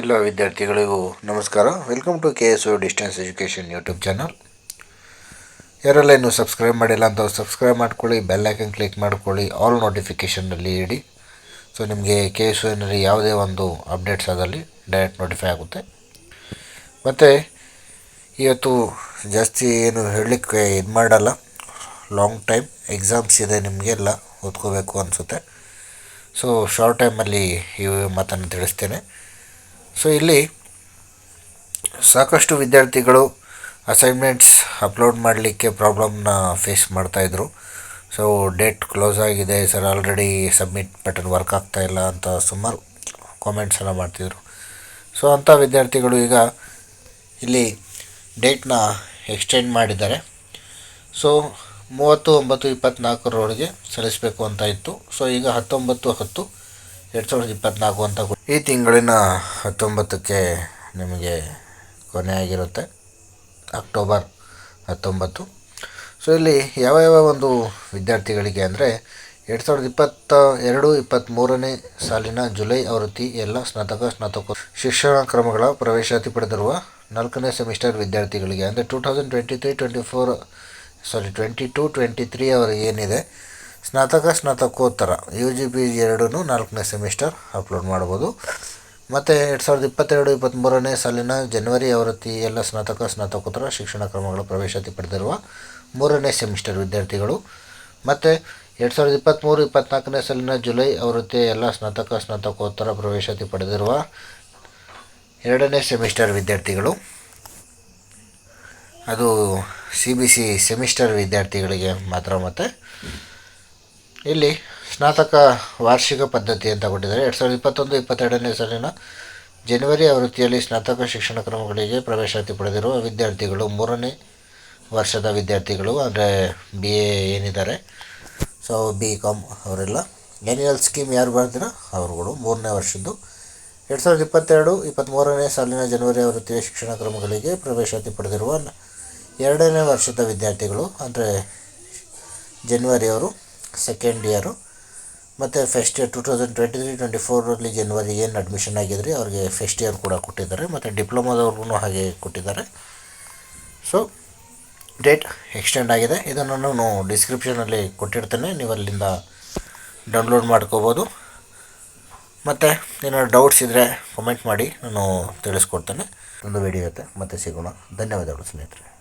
ಎಲ್ಲ ವಿದ್ಯಾರ್ಥಿಗಳಿಗೂ ನಮಸ್ಕಾರ. Welcome to K S U distance education YouTube channel ಯಾರೆಲ್ಲ ಇನ್ನು ಸಬ್ಸ್ಕ್ರೈಬ್ ಮಾಡಿಲ್ಲ ಅಂತ ಸಬ್ಸ್ಕ್ರೈಬ್ ಮಾಡ್ಕೊಳ್ಳಿ ಬೆಲ್ ಐಕನ್ ಕ್ಲಿಕ್ ಮಾಡ್ಕೊಳ್ಳಿ ಆಲ್ ನೋಟಿಫಿಕೇಷನಲ್ಲಿ ಇಡಿ. ಸೊ ನಿಮಗೆ ಕೆ ಎಸ್ ಒನಲ್ಲಿ ಯಾವುದೇ ಒಂದು ಅಪ್ಡೇಟ್ಸ್ ಆದಲ್ಲಿ ಡೈರೆಕ್ಟ್ ನೋಟಿಫೈ ಆಗುತ್ತೆ. ಮತ್ತು, ಇವತ್ತು ಜಾಸ್ತಿ ಏನು ಹೇಳಲಿಕ್ಕೆ ಇದು ಮಾಡಲ್ಲ. ಲಾಂಗ್ ಟೈಮ್ ಎಕ್ಸಾಮ್ಸ್ ಇದೆ ನಿಮಗೆಲ್ಲ ಓದ್ಕೋಬೇಕು ಅನಿಸುತ್ತೆ. ಸೊ ಶಾರ್ಟ್ ಟೈಮಲ್ಲಿ ಇವು ಮಾತನ್ನು ತಿಳಿಸ್ತೇನೆ. ಸೊ ಇಲ್ಲಿ ಸಾಕಷ್ಟು ವಿದ್ಯಾರ್ಥಿಗಳು ಅಸೈನ್ಮೆಂಟ್ಸ್ ಅಪ್ಲೋಡ್ ಮಾಡಲಿಕ್ಕೆ ಪ್ರಾಬ್ಲಮ್ನ ಫೇಸ್ ಮಾಡ್ತಾಯಿದ್ರು ಸೊ ಡೇಟ್ ಕ್ಲೋಸ್ ಆಗಿದೆ. Sir already submit button work ಆಗ್ತಾಯಿಲ್ಲ ಅಂತ ಸುಮಾರು ಕಾಮೆಂಟ್ಸ್ ಎಲ್ಲ ಮಾಡ್ತಿದ್ರು. ಸೊ ಅಂಥ ವಿದ್ಯಾರ್ಥಿಗಳು ಈಗ ಇಲ್ಲಿ ಡೇಟ್ನ ಎಕ್ಸ್ಟೆಂಡ್ ಮಾಡಿದ್ದಾರೆ. ಸೊ ಮೂವತ್ತು, ಒಂಬತ್ತು ಇಪ್ಪತ್ತ್ನಾಲ್ಕರವರೆಗೆ ಸಲ್ಲಿಸಬೇಕು ಅಂತ ಇತ್ತು. ಸೊ ಈಗ ಹತ್ತೊಂಬತ್ತು, ಹತ್ತು. ಎರಡು ಸಾವಿರದ ಇಪ್ಪತ್ತ್ನಾಲ್ಕು ಅಂತ ಈ ತಿಂಗಳಿನ ಹತ್ತೊಂಬತ್ತಕ್ಕೆ ನಿಮಗೆ ಕೊನೆಯಾಗಿರುತ್ತೆ. ಅಕ್ಟೋಬರ್ ಹತ್ತೊಂಬತ್ತು. ಸೊ ಇಲ್ಲಿ ಯಾವ ಯಾವ ಒಂದು ವಿದ್ಯಾರ್ಥಿಗಳಿಗೆ ಅಂದರೆ ಎರಡು ಸಾವಿರದ ಇಪ್ಪತ್ತ ಎರಡು ಇಪ್ಪತ್ತ್ಮೂರನೇ ಸಾಲಿನ ಜುಲೈ ಆವೃತ್ತಿ ಎಲ್ಲ ಸ್ನಾತಕ ಸ್ನಾತಕ ಶಿಕ್ಷಣ ಕ್ರಮಗಳ ಪ್ರವೇಶಾತಿ ಪಡೆದಿರುವ ನಾಲ್ಕನೇ ಸೆಮಿಸ್ಟರ್ ವಿದ್ಯಾರ್ಥಿಗಳಿಗೆ ಅಂದರೆ two thousand twenty three twenty four sorry twenty two twenty three ಅವರಿಗೆ ಏನಿದೆ ಸ್ನಾತಕ ಸ್ನಾತಕೋತ್ತರ ಯು ಜಿ ಪಿ ಜಿ ಎರಡೂ ನಾಲ್ಕನೇ ಸೆಮಿಸ್ಟರ್ ಅಪ್ಲೋಡ್ ಮಾಡ್ಬೋದು. ಮತ್ತು ಎರಡು ಸಾವಿರದ ಇಪ್ಪತ್ತೆರಡು ಇಪ್ಪತ್ತ್ಮೂರನೇ ಸಾಲಿನ ಜನವರಿ ಎಲ್ಲ ಸ್ನಾತಕ ಸ್ನಾತಕೋತ್ತರ ಶಿಕ್ಷಣ ಕ್ರಮಗಳ ಪ್ರವೇಶಾತಿ ಪಡೆದಿರುವ ಮೂರನೇ ಸೆಮಿಸ್ಟರ್ ವಿದ್ಯಾರ್ಥಿಗಳು. ಮತ್ತು ಎರಡು ಸಾವಿರದ ಇಪ್ಪತ್ತ್ಮೂರು ಇಪ್ಪತ್ತ್ನಾಲ್ಕನೇ ಸಾಲಿನ ಜುಲೈ ಆವೃತ್ತಿ ಎಲ್ಲ ಸ್ನಾತಕ ಸ್ನಾತಕೋತ್ತರ ಪ್ರವೇಶಾತಿ ಪಡೆದಿರುವ ಎರಡನೇ ಸೆಮಿಸ್ಟರ್ ವಿದ್ಯಾರ್ಥಿಗಳು. ಅದು ಸಿ ಬಿ ಸಿ ಸೆಮಿಸ್ಟರ್ ವಿದ್ಯಾರ್ಥಿಗಳಿಗೆ ಮಾತ್ರ ಮತ್ತು ಇಲ್ಲಿ ಸ್ನಾತಕ ವಾರ್ಷಿಕ ಪದ್ಧತಿ ಅಂತ ಕೊಟ್ಟಿದ್ದಾರೆ. ಎರಡು ಸಾವಿರದ ಇಪ್ಪತ್ತೊಂದು, ಇಪ್ಪತ್ತೆರಡನೇ ಸಾಲಿನ ಜನವರಿ ಆವೃತ್ತಿಯಲ್ಲಿ ಸ್ನಾತಕ ಶಿಕ್ಷಣ ಕ್ರಮಗಳಿಗೆ ಪ್ರವೇಶಾತಿ ಪಡೆದಿರುವ ವಿದ್ಯಾರ್ಥಿಗಳು, ಮೂರನೇ ವರ್ಷದ ವಿದ್ಯಾರ್ಥಿಗಳು, ಅಂದರೆ ಬಿ ಎ ಏನಿದ್ದಾರೆ. ಸೊ ಬಿ ಕಾಮ್ ಅವರೆಲ್ಲ. ಎನ್ಯುವಲ್ ಸ್ಕೀಮ್ ಯಾರು ಬರ್ತೀರ ಅವರುಗಳು. ಮೂರನೇ ವರ್ಷದ್ದು. ಎರಡು ಸಾವಿರದ ಇಪ್ಪತ್ತೆರಡು ಇಪ್ಪತ್ತ್ಮೂರನೇ ಸಾಲಿನ ಜನವರಿ ಆವೃತ್ತಿಯ ಶಿಕ್ಷಣ ಕ್ರಮಗಳಿಗೆ ಪ್ರವೇಶಾತಿ ಪಡೆದಿರುವ ಎರಡನೇ ವರ್ಷದ ವಿದ್ಯಾರ್ಥಿಗಳು, ಅಂದರೆ ಜನವರಿಯವರು ಸೆಕೆಂಡ್ ಇಯರು ಮತ್ತು first year two thousand twenty three twenty ಫೋರಲ್ಲಿ ಜನ್ವರಿ ಏನು ಅಡ್ಮಿಷನ್ ಆಗಿದ್ರಿ, ಅವ್ರಿಗೆ ಫಸ್ಟ್ ಇಯರ್ ಕೂಡ ಕೊಟ್ಟಿದ್ದಾರೆ. ಮತ್ತು ಡಿಪ್ಲೊಮಾದವ್ರಿಗೂ ಹಾಗೆ ಕೊಟ್ಟಿದ್ದಾರೆ. ಸೊ ಡೇಟ್ ಎಕ್ಸ್ಟೆಂಡ್ ಆಗಿದೆ. ಇದನ್ನು ನಾನು ಡಿಸ್ಕ್ರಿಪ್ಷನಲ್ಲಿ ಕೊಟ್ಟಿರ್ತೇನೆ. ನೀವು ಅಲ್ಲಿಂದ ಡೌನ್ಲೋಡ್ ಮಾಡ್ಕೋಬೋದು. ಮತ್ತು ಏನಾದ್ರು ಡೌಟ್ಸ್ ಇದ್ದರೆ ಕಮೆಂಟ್ ಮಾಡಿ, ನಾನು ತಿಳಿಸ್ಕೊಡ್ತೇನೆ. ಒಂದು ವಿಡಿಯೋ ಇರುತ್ತೆ. ಮತ್ತೆ ಸಿಗೋಣ. ಧನ್ಯವಾದಗಳು ಸ್ನೇಹಿತರೆ.